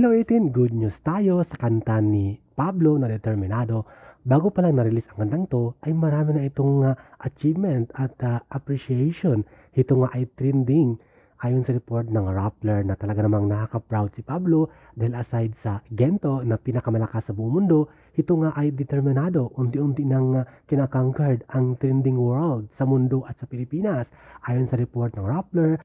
Hello 18, good news tayo sa kanta ni Pablo na Determinado. Bago pa lang na-release ang kantang to, ay marami na itong ah, achievement at ah, appreciation. Ito nga ay trending. Ayon sa report ng Rappler na talaga namang nakaka-proud si Pablo dahil aside sa Gento na pinakamalakas sa buong mundo, ito nga ay determinado. Unti-unti nang ah, kinakonquered ang trending world sa mundo at sa Pilipinas. Ayon sa report ng Rappler,